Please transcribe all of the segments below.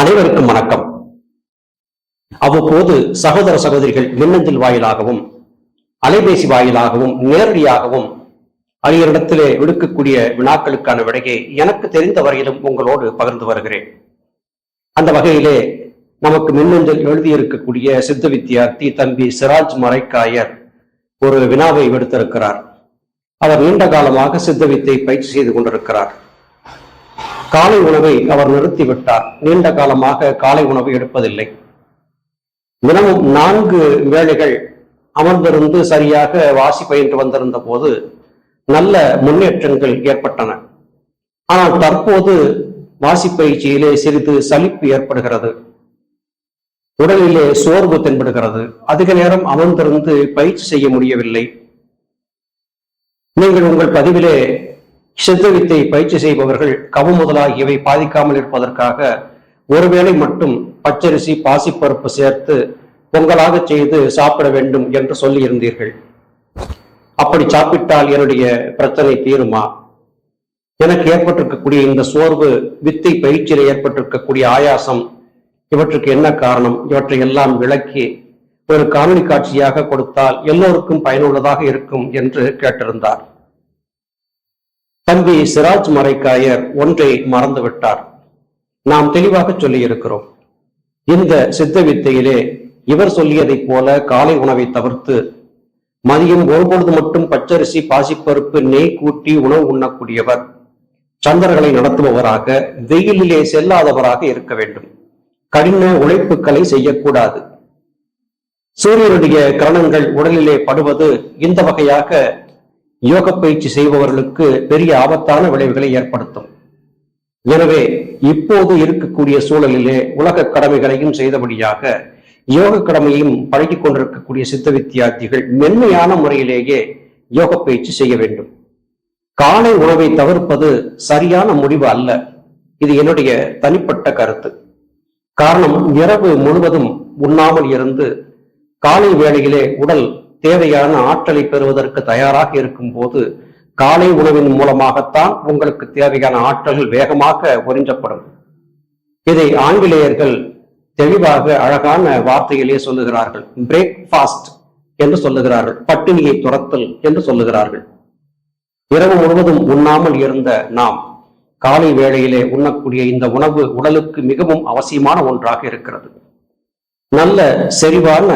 அனைவருக்கும் வணக்கம். அவ்வப்போது சகோதர சகோதரிகள் மின்னஞ்சல் வாயிலாகவும் அலைபேசி வாயிலாகவும் நேரடியாகவும் அரியரிடத்திலே விடுக்கக்கூடிய வினாக்களுக்கான விடையை எனக்கு தெரிந்த வரையிலும் உங்களோடு பகிர்ந்து வருகிறேன். அந்த வகையிலே நமக்கு மின்னஞ்சல் எழுதியிருக்கக்கூடிய சித்த வித்தியார்த்தி தம்பி சிராஜ் மறைக்காயர் ஒரு வினாவை விடுத்திருக்கிறார். அவர் நீண்ட காலமாக சித்த வித்தை பயிற்சி செய்து கொண்டிருக்கிறார். காலை உணவை அவர் நிறுத்திவிட்டார். நீண்ட காலமாக காலை உணவு எடுப்பதில்லை. தினமும் நான்கு வேளைகள் அமர்ந்திருந்து சரியாக வாசி பயின்று வந்திருந்த போது நல்ல முன்னேற்றங்கள் ஏற்பட்டன. ஆனால் தற்போது வாசி பயிற்சியிலே சிறிது சலிப்பு ஏற்படுகிறது. உடலிலே சோர்வு தென்படுகிறது. அதிக நேரம் அமர்ந்திருந்து பயிற்சி செய்ய முடியவில்லை. நீங்கள் உங்கள் பதிவிலே சித்தவித்தை பயிற்சி செய்பவர்கள் கவு முதலாகியவை பாதிக்காமல் இருப்பதற்காக ஒருவேளை மட்டும் பச்சரிசி பாசிப்பருப்பு சேர்த்து பொங்கலாக செய்து சாப்பிட வேண்டும் என்று சொல்லி இருந்தீர்கள் அப்படி சாப்பிட்டால் என்னுடைய பிரச்சனை தீருமா? எனக்கு ஏற்பட்டிருக்கக்கூடிய இந்த சோர்வு வித்தை பயிற்சியில் ஏற்பட்டிருக்கக்கூடிய ஆயாசம் இவற்றுக்கு என்ன காரணம்? இவற்றை எல்லாம் விளக்கி ஒரு காணொலி காட்சியாக கொடுத்தால் எல்லோருக்கும் பயனுள்ளதாக இருக்கும் என்று கேட்டிருந்தார். தம்பி சிராஜ் மறைக்காயர் ஒன்றை மறந்துவிட்டார். நாம் தெளிவாக சொல்லியிருக்கிறோம். இந்த சித்த வித்தையிலே இவர் சொல்லியதைப் போல காலை உணவை தவிர்த்து மதியம் ஒருபொழுது மட்டும் பச்சரிசி பாசிப்பருப்பு நெய் கூட்டி உணவு உண்ணக்கூடியவர் சந்திரர்களை நடத்துபவராக வெயிலிலே செல்லாதவராக இருக்க வேண்டும். கடின உழைப்புகளை செய்யக்கூடாது. சூரியனுடைய கிரணங்கள் உடலிலே படுவது இந்த வகையாக யோக பயிற்சி செய்பவர்களுக்கு பெரிய ஆபத்தான விளைவுகளை ஏற்படுத்தும். எனவே இப்போது இருக்கக்கூடிய சூழலிலே உலக கடமைகளையும் செய்தபடியாக யோக கடமையும் பழகி கொண்டிருக்கக்கூடிய சித்த வித்தியார்த்திகள் மென்மையான முறையிலேயே யோக பயிற்சி செய்ய வேண்டும். காலை உணவை தவிர்ப்பது சரியான முடிவு அல்ல. இது என்னுடைய தனிப்பட்ட கருத்து. காரணம் இரவு முழுவதும் உண்ணாமல் இருந்து காலை வேளையிலே உடல் தேவையான ஆற்றலை பெறுவதற்கு தயாராக இருக்கும் போது காலை உணவின் மூலமாகத்தான் உங்களுக்கு தேவையான ஆற்றல்கள் வேகமாக உறிஞ்சப்படும். இதை ஆங்கிலேயர்கள் தெளிவாக அழகான வார்த்தையிலே சொல்லுகிறார்கள். பிரேக்ஃபாஸ்ட் என்று சொல்லுகிறார்கள். பட்டினியை துரத்தல் என்று சொல்லுகிறார்கள். இரவு முழுவதும் உண்ணாமல் இருந்த நாம் காலை வேளையிலே உண்ணக்கூடிய இந்த உணவு உடலுக்கு மிகவும் அவசியமான ஒன்றாக இருக்கிறது. நல்ல செறிவான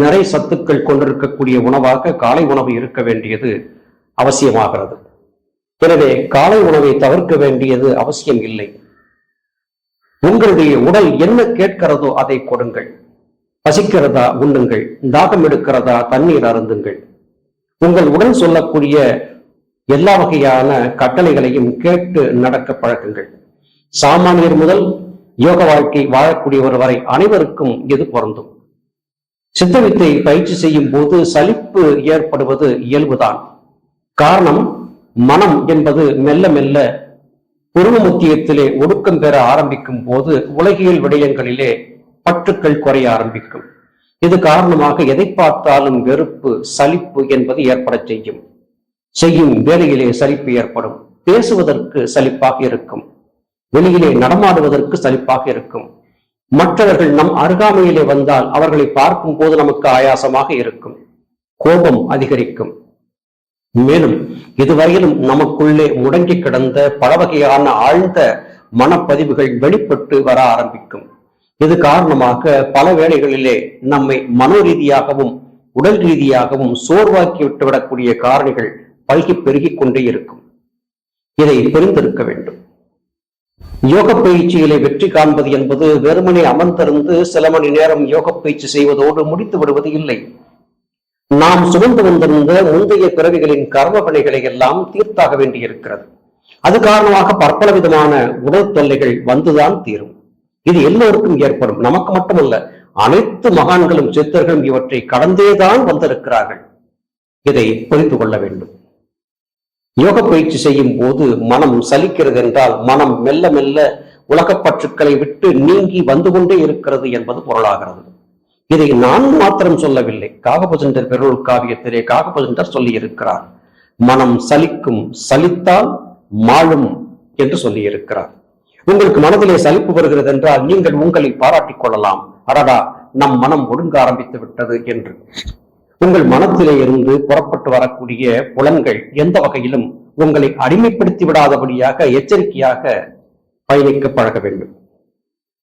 நிறை சத்துக்கள் கொண்டிருக்கக்கூடிய உணவாக காலை உணவு இருக்க வேண்டியது அவசியமாகிறது. எனவே காலை உணவை தவிர்க்க வேண்டியது அவசியம் இல்லை. உங்களுடைய உடல் என்ன கேட்கிறதோ அதை கொடுங்கள். பசிக்கிறதா உண்ணுங்கள். தாகம் எடுக்கிறதா தண்ணீர் அருந்துங்கள். உங்கள் உடல் சொல்லக்கூடிய எல்லா வகையான கட்டளைகளையும் கேட்டு நடக்க பழக்குங்கள். சாமானியர் முதல் யோக வாழ்க்கை வாழக்கூடிய வரை அனைவருக்கும் இது பொருந்தும்? சித்தவித்தை பயிற்சி செய்யும் போது சலிப்பு ஏற்படுவது இயல்புதான். காரணம் மனம் என்பது மெல்ல மெல்ல உருவமுத்தியத்திலே ஒடுக்கம் பெற ஆரம்பிக்கும் போது உலகியல் விடயங்களிலே பற்றுக்கள் குறைய ஆரம்பிக்கும். இது காரணமாக எதை பார்த்தாலும் வெறுப்பு சலிப்பு என்பது ஏற்பட செய்யும். செய்யும் வேலையிலே சலிப்பு ஏற்படும். பேசுவதற்கு சலிப்பாக இருக்கும். வெளியிலே நடமாடுவதற்கு சலிப்பாக இருக்கும். மற்றவர்கள் நம் அருகாமையிலே வந்தால் அவர்களை பார்க்கும் போது நமக்கு ஆயாசமாக இருக்கும். கோபம் அதிகரிக்கும். மேலும் இதுவரையிலும் நமக்குள்ளே முடங்கி கிடந்த பல வகையான ஆழ்ந்த மனப்பதிவுகள் வெளிப்பட்டு வர ஆரம்பிக்கும். இது காரணமாக பல வேளைகளிலே நம்மை மனோரீதியாகவும் உடல் ரீதியாகவும் சோர்வாக்கி விட்டுவிடக்கூடிய காரணிகள் பல்கி பெருகிக் கொண்டே இருக்கும். இதை புரிந்திருக்க வேண்டும். யோக பயிற்சிகளை வெற்றி காண்பது என்பது வெறுமனே அமர்ந்திருந்து சில மணி நேரம் யோக பயிற்சி செய்வதோடு முடித்து விடுவது இல்லை. நாம் சுமந்து வந்திருந்த முந்தைய பிறவிகளின் கர்ம பணிகளை எல்லாம் தீர்த்தாக வேண்டியிருக்கிறது. அது காரணமாக பற்பல விதமான உடல் தொல்லைகள் வந்துதான் தீரும். இது எல்லோருக்கும் ஏற்படும். நமக்கு மட்டுமல்ல அனைத்து மகான்களும் சித்தர்களும் இவற்றை கடந்தேதான் வந்திருக்கிறார்கள். இதை புரிந்து கொள்ள வேண்டும். யோக பயிற்சி செய்யும் போது மனம் சலிக்கிறது என்றால் மனம் மெல்ல மெல்ல உலகப்பற்றுக்களை விட்டு நீங்கி வந்து கொண்டே இருக்கிறது என்பது பொருளாகிறது. இதை நான் மாத்திரம் சொல்லவில்லை. காகபஜண்டர் பெருள் காவியத்திலே காகபஜண்டர் சொல்லி இருக்கிறார் மனம் சலிக்கும் சலித்தால் மாழும் என்று சொல்லி இருக்கிறார் உங்களுக்கு மனதிலே சலிப்பு வருகிறது என்றால் நீங்கள் உங்களை பாராட்டிக் கொள்ளலாம். அடடா நம் மனம் ஒடுங்க ஆரம்பித்து விட்டது என்று. உங்கள் மனத்திலே இருந்து புறப்பட்டு வரக்கூடிய புலன்கள் எந்த வகையிலும் உங்களை அடிமைப்படுத்தி விடாதபடியாக எச்சரிக்கையாக பயணிக்க பழக வேண்டும்.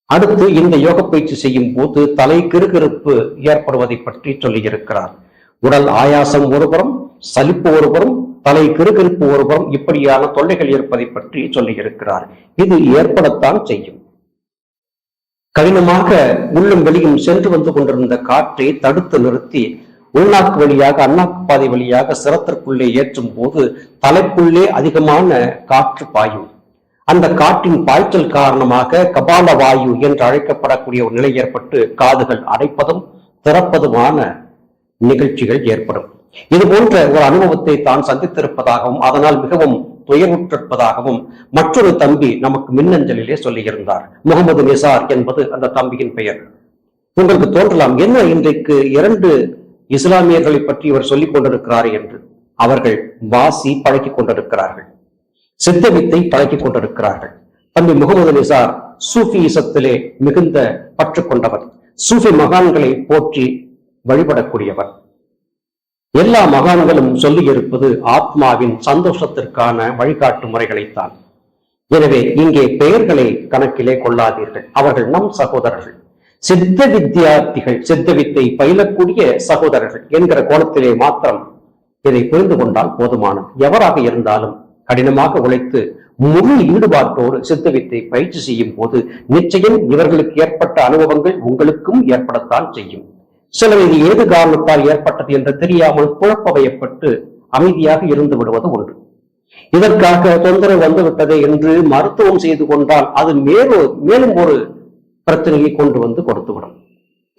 அடுத்து இந்த யோக பயிற்சி செய்யும் போது தலை கிருகிருப்பு ஏற்படுவதை பற்றி சொல்லியிருக்கிறார். உடல் ஆயாசம் ஒருபுறம் சலிப்பு ஒருபுறம் தலை கிருகிருப்பு ஒருபுறம் இப்படியான தொல்லைகள் இருப்பதை பற்றி சொல்லியிருக்கிறார். இது ஏற்படத்தான் செய்யும். கடினமாக உள்ளும் வெளியும் சென்று வந்து கொண்டிருந்த காற்றை தடுத்து நிறுத்தி உள்நாக்கு வழியாக அண்ணாக்கு பாதை வழியாக சிரத்திற்குள்ளே ஏற்றும் போது தலைக்குள்ளே அதிகமான காற்று பாயும். அந்த காற்றின் பாய்ச்சல் காரணமாக கபால வாயு என்று அழைக்கப்படக்கூடிய ஒரு நிலை ஏற்பட்டு காதுகள் அடைப்பதும் திறப்பதுமான நிகழ்ச்சிகள் ஏற்படும். இது போன்ற ஒரு அனுபவத்தை தான் சந்தித்திருப்பதாகவும் அதனால் மிகவும் துயருற்றிருப்பதாகவும் மற்றொரு தம்பி நமக்கு மின்னஞ்சலிலே சொல்லியிருந்தார். முகமது நிசார் என்பது அந்த தம்பியின் பெயர். உங்களுக்கு தோன்றலாம் என்ன இன்றைக்கு இரண்டு இஸ்லாமியர்களை பற்றி இவர் சொல்லிக் கொண்டிருக்கிறார் என்று அவர்கள் வாசி பழக்கிக் கொண்டிருக்கிறார்கள். சித்த வித்தை பழக்கிக் கொண்டிருக்கிறார்கள். தம்பி முகமது நிசார் சூஃபி இசத்திலே மிகுந்த பற்று கொண்டவர். சூஃபி மகான்களை போற்றி வழிபடக்கூடியவர். எல்லா மகான்களும் சொல்லியிருப்பது ஆத்மாவின் சந்தோஷத்திற்கான வழிகாட்டு முறைகளைத்தான். எனவே இங்கே பெயர்களை கணக்கிலே கொள்ளாதீர்கள். அவர்கள் நம் சகோதரர்கள். சித்த வித்தியார்த்திகள் சித்த வித்தை பயிலக்கூடிய சகோதரர்கள் என்கிற கோணத்திலே மாத்திரம் இதை புரிந்து கொண்டால் போதுமானது. எவராக இருந்தாலும் கடினமாக உழைத்து முழு ஈடுபாட்டோடு சித்த வித்தை பயிற்சி செய்யும் போது நிச்சயம் இவர்களுக்கு ஏற்பட்ட அனுபவங்கள் உங்களுக்கும் ஏற்படத்தான் செய்யும். சிலர் இது ஏது காரணத்தால் ஏற்பட்டது என்று தெரியாமல் குழப்பவயப்பட்டு அமைதியாக இருந்து விடுவது உண்டு. இதற்காக தொந்தரவு வந்துவிட்டது என்று மருத்துவம் செய்து கொண்டால் அது மேலும் மேலும் ஒரு பிரச்சனையை கொண்டு வந்து கொடுத்துவிடும்.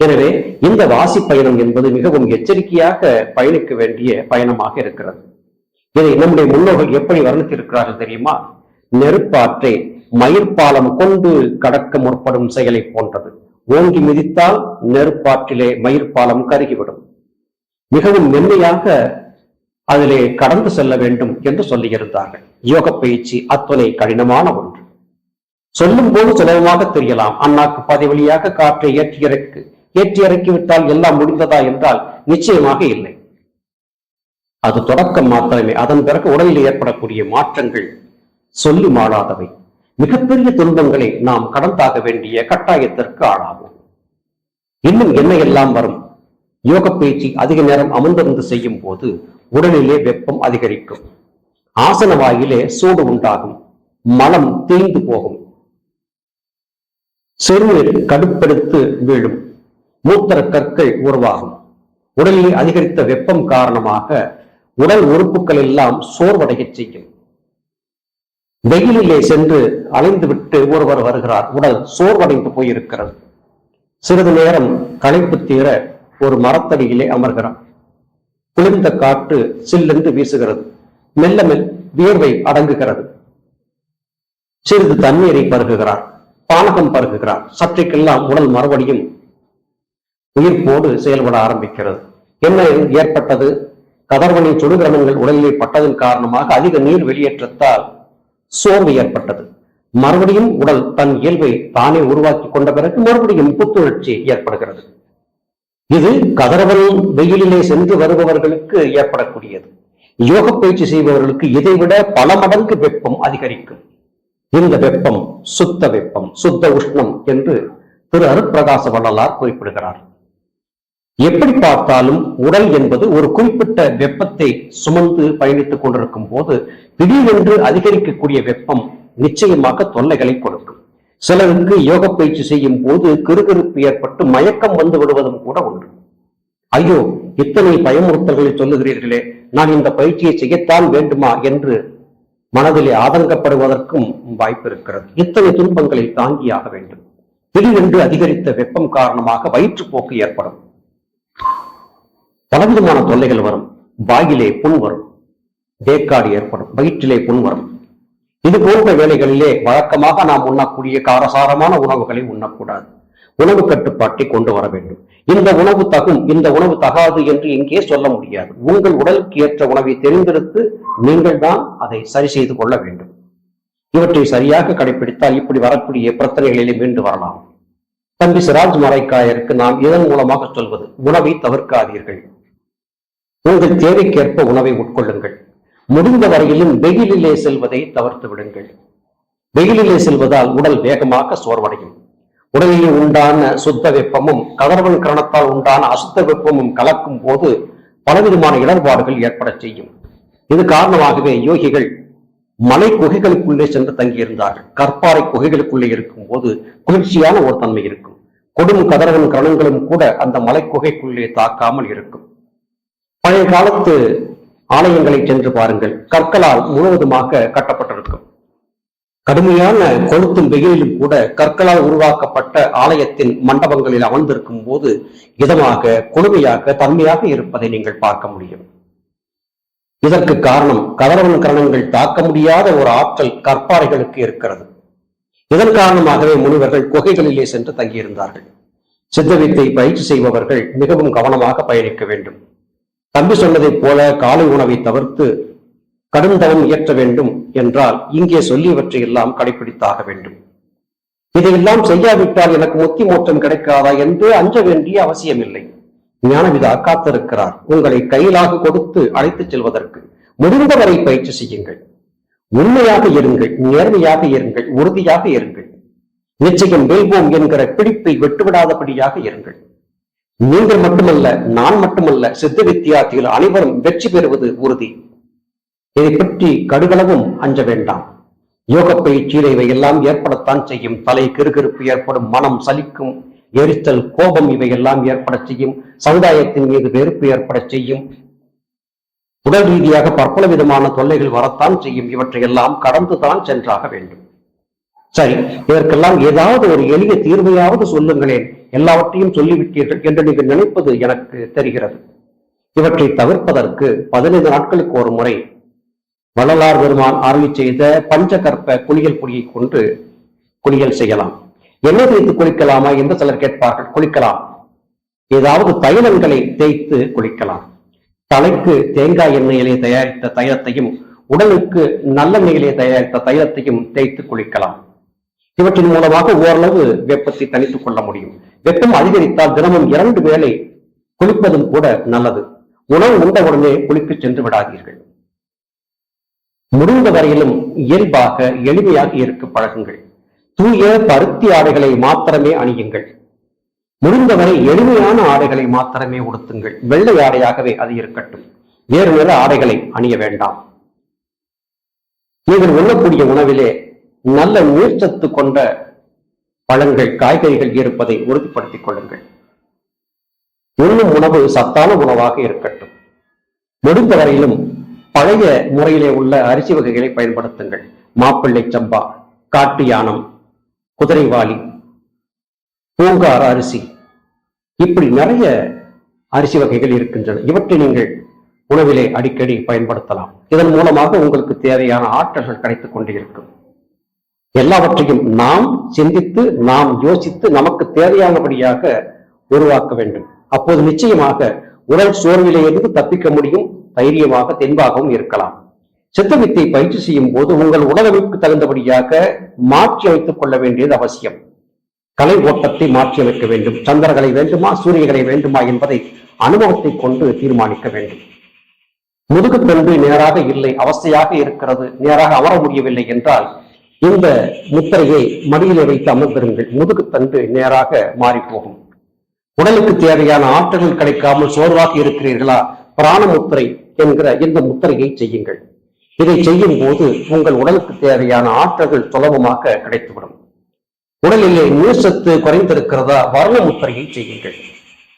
எனவே இந்த வாசி பயணம் என்பது மிகவும் எச்சரிக்கையாக பயணிக்க வேண்டிய பயணமாக இருக்கிறது. இதை நம்முடைய முன்னோர்கள் எப்படி வர்ணித்திருக்கிறார்கள் தெரியுமா? நெருப்பாற்றை மயிர்பாலம் கொண்டு கடக்க முற்படும் செயலை போன்றது. ஓங்கி மிதித்தால் நெருப்பாற்றிலே மயிர்பாலம் கருகிவிடும். மிகவும் மென்மையாக அதிலே கடந்து செல்ல வேண்டும் என்று சொல்லியிருந்தார்கள். யோக பயிற்சி அத்துணை கடினமான ஒன்று. சொல்லும் போது சுலபமாக தெரியலாம். அண்ணாக்கு பாதை வழியாக காற்றை ஏற்றி இறக்கு ஏற்றி இறக்கிவிட்டால் எல்லாம் முடிந்ததா என்றால் நிச்சயமாக இல்லை. அது தொடக்கம் மாத்திரமே. அதன் பிறகு உடலில் ஏற்படக்கூடிய மாற்றங்கள் சொல்லி மாறாதவை. மிகப்பெரிய துன்பங்களை நாம் கடந்தாக வேண்டிய கட்டாயத்திற்கு ஆளாகும் இன்னும் என்ன எல்லாம் வரும்? யோக பயிற்சி அதிக நேரம் அமர்ந்திருந்து செய்யும் போது உடலிலே வெப்பம் அதிகரிக்கும். ஆசன வாயிலே சூடு உண்டாகும். மனம் தீந்து போகும். சிறுநீர் கடுப்பெடுத்து வீழும். மூத்திர கற்கள் உருவாகும். உடலில் அதிகரித்த வெப்பம் காரணமாக உடல் உறுப்புகள் எல்லாம் சோர்வடைய செய்யும். வெயிலிலே சென்று அலைந்துவிட்டு ஒருவர் வருகிறார். உடல் சோர்வடைந்து போயிருக்கிறது. சிறிது நேரம் களைப்பு தீர ஒரு மரத்தடியிலே அமர்கிறார். குளிர்ந்த காற்று சில்லென்று வீசுகிறது. மெல்ல மெல் வியர்வை அடங்குகிறது. சிறிது தண்ணீரை பருகுகிறார். பானகம் பருகுகிறார். சற்றைக்கெல்லாம் உடல் மறுபடியும் உயிர்ப்போடு செயல்பட ஆரம்பிக்கிறது. என்ன ஏற்பட்டது? கதர்வனின் சுடுகிரமங்கள் உடலிலே பட்டதன் காரணமாக அதிக நீர் வெளியேற்றத்தால் சோர்வு ஏற்பட்டது. மறுபடியும் உடல் தன் இயல்பை தானே உருவாக்கி கொண்ட பிறகு மறுபடியும் புத்துணர்ச்சி ஏற்படுகிறது. இது கதறவன் வெயிலிலே சென்று வருபவர்களுக்கு ஏற்படக்கூடியது. யோக பயிற்சி செய்பவர்களுக்கு இதைவிட பல மடங்கு வெப்பம் அதிகரிக்கும். இந்த வெப்பம் சுத்த வெப்பம் சுத்த உஷ்ணம் என்று திரு அருட்பிரகாச வள்ளலார் குறிப்பிடுகிறார். எப்படி பார்த்தாலும் உடல் என்பது ஒரு குறிப்பிட்ட வெப்பத்தை சுமந்து பயணித்துக் கொண்டிருக்கும் போது திடீரென்று அதிகரிக்கக்கூடிய வெப்பம் நிச்சயமாக தொல்லைகளை கொடுக்கும். சிலருக்கு யோக பயிற்சி செய்யும் போது கிருகிருப்பு ஏற்பட்டு மயக்கம் வந்து விடுவதும் கூட உண்டு. ஐயோ இத்தனை பயமுறுத்தல்களை சொல்லுகிறீர்களே நான் இந்த பயிற்சியை செய்யத்தான் வேண்டுமா என்று மனதிலே ஆதங்கப்படுவதற்கும் வாய்ப்பு இருக்கிறது இத்தனை துன்பங்களை தாங்கியாக வேண்டும். திடீரென்று அதிகரித்த வெப்பம் காரணமாக வயிற்றுப்போக்கு ஏற்படும். பலவிதமான தொல்லைகள் வரும். வாயிலே புண் வரும். வேக்காடு ஏற்படும். வயிற்றிலே புண் வரும். இது போன்ற வேளைகளிலே வழக்கமாக நாம் உண்ணக்கூடிய காரசாரமான உணவுகளை உண்ணக்கூடாது. உணவு கட்டுப்பாட்டை கொண்டு வர வேண்டும். இந்த உணவு தகும் இந்த உணவு தகாது என்று இங்கே சொல்ல முடியாது. உங்கள் உடலுக்கு ஏற்ற உணவை தெரிந்தெடுத்து நீங்கள் தான் அதை சரி செய்து கொள்ள வேண்டும். இவற்றை சரியாக கடைபிடித்தால் இப்படி வரக்கூடிய பிரச்சனைகளிலே மீண்டு வரலாம். தம்பி சிராஜ் மலைக்காயருக்கு நாம் இதன் மூலமாக சொல்வது உணவை தவிர்க்காதீர்கள். உங்கள் தேவைக்கேற்ப உணவை உட்கொள்ளுங்கள். முடிந்த வரையிலும் வெயிலிலே செல்வதை தவிர்த்து விடுங்கள். வெயிலிலே செல்வதால் உடல் வேகமாக சோர்வடையும். உடலில் உண்டான சுத்த வெப்பமும் கதர்வன் கரணத்தால் உண்டான அசுத்த வெப்பமும் கலக்கும் போது பலவிதமான இடர்பாடுகள் ஏற்படச் செய்யும். இது காரணமாகவே யோகிகள் மலை குகைகளுக்குள்ளே சென்று தங்கியிருந்தார்கள். கற்பாறை குகைகளுக்குள்ளே இருக்கும் போது குளிர்ச்சியான ஒரு தன்மை இருக்கும். கொடும் கதரவன் கரணங்களும் கூட அந்த மலை குகைக்குள்ளே தாக்காமல் இருக்கும். பழைய காலத்து ஆலயங்களை சென்று பாருங்கள். கற்களால் முழுவதுமாக கட்டப்பட்டிருக்கும். கடுமையான கொளுத்தும் வெயிலிலும் கூட கற்களால் உருவாக்கப்பட்ட ஆலயத்தின் மண்டபங்களில் அமர்ந்திருக்கும் போது இதமாக குளுமையாக தன்மையாக இருப்பதை நீங்கள் பார்க்க முடியும். இதற்கு காரணம் கதிரவன் கரணங்கள் தாக்க முடியாத ஒரு ஆற்றல் கற்பாறைகளுக்கு இருக்கிறது. இதன் காரணமாகவே முனிவர்கள் குகைகளிலே சென்று தங்கியிருந்தார்கள். சித்தவித்தை பயிற்சி செய்பவர்கள் மிகவும் கவனமாக பயணிக்க வேண்டும். தம்பி சொன்னதைப் போல காலை உணவை தவிர்த்து கடும் தவம் இயற்ற வேண்டும் என்றால் இங்கே சொல்லியவற்றை எல்லாம் கடைபிடித்தாக வேண்டும். இதையெல்லாம் செய்யாவிட்டால் எனக்கு முத்தி மோட்டம் கிடைக்காதா என்று அஞ்ச வேண்டிய அவசியமில்லை. ஞானவிதா காத்திருக்கிறார். உங்களை கையிலாக கொடுத்து அழைத்துச் செல்வதற்கு முடிந்தவரை பயிற்சி செய்யுங்கள். உண்மையாக இருங்கள் நேர்மையாக இருங்கள் உறுதியாக இருங்கள். நிச்சயம் வெல்வோம் என்கிற பிடிப்பை விட்டுவிடாதபடியாக இருங்கள். நீங்கள் மட்டுமல்ல நான் மட்டுமல்ல சித்த வித்தியார்த்திகள் அனைவரும் வெற்றி பெறுவது உறுதி. இதை பற்றி கடுகளவும் அஞ்ச வேண்டாம். யோக பயிற்சியில் இவையெல்லாம் ஏற்படத்தான் செய்யும். தலை கிறுகிறுப்பு ஏற்படும் மனம் சலிக்கும் எரிச்சல் கோபம் இவையெல்லாம் ஏற்பட செய்யும். சமுதாயத்தின் மீது வெறுப்பு ஏற்பட செய்யும். உடல் ரீதியாக பற்பல விதமான தொல்லைகள் வரத்தான் செய்யும். இவற்றையெல்லாம் கடந்துதான் சென்றாக வேண்டும். சரி இதற்கெல்லாம் ஏதாவது ஒரு எளிய தீர்வையாவது சொல்லுங்களேன். எல்லாவற்றையும் சொல்லிவிட்டீர்கள் என்று நீங்கள் நினைப்பது எனக்கு தெரிகிறது. இவற்றை தவிர்ப்பதற்கு பதினைந்து நாட்களுக்கு ஒரு முறை வள்ளலார் பெருமான் அருளி செய்த பஞ்சகற்ப குளியல் பொடியை கொண்டு குளியல் செய்யலாம். எண்ணெய் தேய்த்து குளிக்கலாமா என்று சிலர் கேட்பார்கள். குளிக்கலாம். ஏதாவது தைலங்களை தேய்த்து குளிக்கலாம். தலைக்கு தேங்காய் எண்ணெயிலே தயாரித்த தைலத்தையும் உடலுக்கு நல்லெண்ணெயிலே தயாரித்த தைலத்தையும் தேய்த்து குளிக்கலாம். இவற்றின் மூலமாக ஓரளவு வெப்பத்தை தணித்துக் கொள்ள முடியும். வெப்பம் அதிகரித்தால் தினமும் இரண்டு வேளை குளிப்பதும் கூட நல்லது. உணவு உண்ட உடனே குளிக்க சென்று விடாதீர்கள். முடிந்த வரையிலும் இயல்பாக எளிமையாக இருக்க பழகுங்கள் தூய பருத்தி ஆடைகளை மாத்திரமே அணியுங்கள். முடிந்தவரை எளிமையான ஆடைகளை மாத்திரமே உடுத்துங்கள். வெள்ளை ஆடையாகவே அது இருக்கட்டும். வேறு நிற ஆடைகளை அணிய வேண்டாம். நீங்கள் உண்ணக்கூடிய உணவிலே நல்ல நீர்ச்சத்து கொண்ட பழங்கள் காய்கறிகள் இருப்பதை உறுதிப்படுத்திக் கொள்ளுங்கள். உண்ணும் உணவு சத்தான உணவாக இருக்கட்டும். முடிந்த வரையிலும் பழைய முறையிலே உள்ள அரிசி வகைகளை பயன்படுத்துங்கள். மாப்பிள்ளை சம்பா காட்டு யானம் குதிரைவாலி பூங்கார அரிசி. இப்படி நிறைய அரிசி வகைகள் இருக்கின்றன. இவற்றை நீங்கள் உணவிலே அடிக்கடி பயன்படுத்தலாம். இதன் மூலமாக உங்களுக்கு தேவையான ஆற்றல்கள் கிடைத்துக் கொண்டே இருக்கும். எல்லாவற்றையும் நாம் சிந்தித்து நாம் யோசித்து நமக்கு தேவையானபடியாக உருவாக்க வேண்டும். அப்போது நிச்சயமாக உடல் சோர்விலே இருந்து தப்பிக்க முடியும். தைரியமாக தென்பாகவும் இருக்கலாம். சித்தவித்தை பயிற்சி செய்யும் போது உங்கள் உடலமைப்புக்கு தகுந்தபடியாக மாற்றி அமைத்துக் கொள்ள வேண்டியது அவசியம். கலை ஓட்டத்தை மாற்றி அமைக்க வேண்டும். சந்திரகளை வேண்டுமா சூரியகளை வேண்டுமா என்பதை அனுபவத்தை கொண்டு தீர்மானிக்க வேண்டும். முதுகுத்தண்டு நேராக இல்லை அவஸ்தையாக இருக்கிறது நேராக அமர முடியவில்லை என்றால் இந்த முத்திரையை மடியிலே வைத்து அமர்ந்திருங்கள். முதுகுத்தண்டு நேராக மாறி போகும் உடலுக்கு தேவையான ஆற்றல்கள் கிடைக்காமல் சோர்வாக இருக்கிறீர்களா? பிராண முத்திரை என்கிற இந்த முத்திரையை செய்யுங்கள். இதை செய்யும் போது உங்கள் உடலுக்கு தேவையான ஆற்றல்கள் சுலபமாக கிடைத்துவிடும். உடலிலே நீர்சத்து குறைந்திருக்கிறதா வர்ண முத்திரையை செய்யுங்கள்.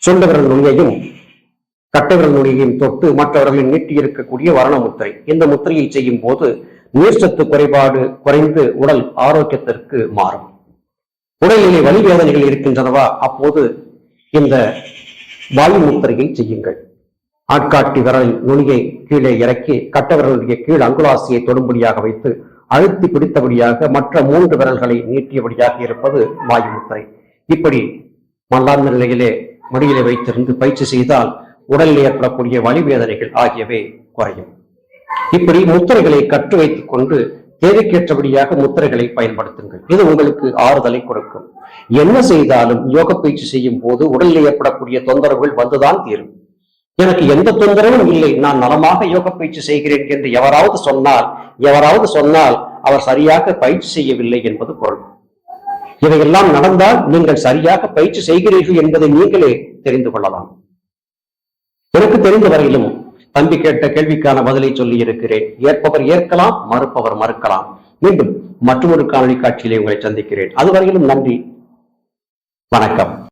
சொந்தவிரல் நுனியையும் கட்டவர்கள் நுழையையும் தொட்டு மற்றவர்களின் நீட்டி இருக்கக்கூடிய வர்ண முத்திரை. இந்த முத்திரையை செய்யும் போது நீர்ச்சத்து குறைபாடு குறைந்து உடல் ஆரோக்கியத்திற்கு மாறும். உடலிலே வலி வேதனைகள் இருக்கின்றனவா அப்போது இந்த வாயு முத்திரையை செய்யுங்கள். ஆட்காட்டி விரலில் நுனியை கீழே இறக்கி கட்ட கீழ் அங்குலாசியை தொடும்படியாக வைத்து அழுத்தி பிடித்தபடியாக மற்ற மூன்று விரல்களை நீட்டியபடியாக இருப்பது வாயுமுத்திரை இப்படி மல்லார்ந்த நிலையிலே மடியிலே வைத்திருந்து பயிற்சி செய்தால் உடலில் ஏற்படக்கூடிய வலி வேதனைகள் ஆகியவை குறையும். இப்படி முத்திரைகளை கற்று வைத்துக் கொண்டு தேவைக்கேற்றபடியாக முத்திரைகளை பயன்படுத்துங்கள். இது உங்களுக்கு ஆறுதலை கொடுக்கும். என்ன செய்தாலும் யோக பயிற்சி செய்யும் போது உடலில் ஏற்படக்கூடிய தொந்தரவுகள் வந்துதான் தீரும். எனக்கு எந்த தொந்தரவும் இல்லை. நான் நலமாக யோக பயிற்சி செய்கிறேன் என்று எவராவது சொன்னால் எவராவது சொன்னால் அவர் சரியாக பயிற்சி செய்யவில்லை என்பது பொருள். இவையெல்லாம் நடந்தால் நீங்கள் சரியாக பயிற்சி செய்கிறீர்கள் என்பதை நீங்களே தெரிந்து கொள்ளலாம். எனக்கு தெரிந்த வரையிலும் தம்பி கேட்ட கேள்விக்கான பதிலை சொல்லி இருக்கிறேன். ஏற்பவர் ஏற்கலாம் மறுப்பவர் மறுக்கலாம். மீண்டும் மற்றொரு காணொலி காட்சியிலே உங்களை சந்திக்கிறேன். அதுவரையிலும் நன்றி. வணக்கம்.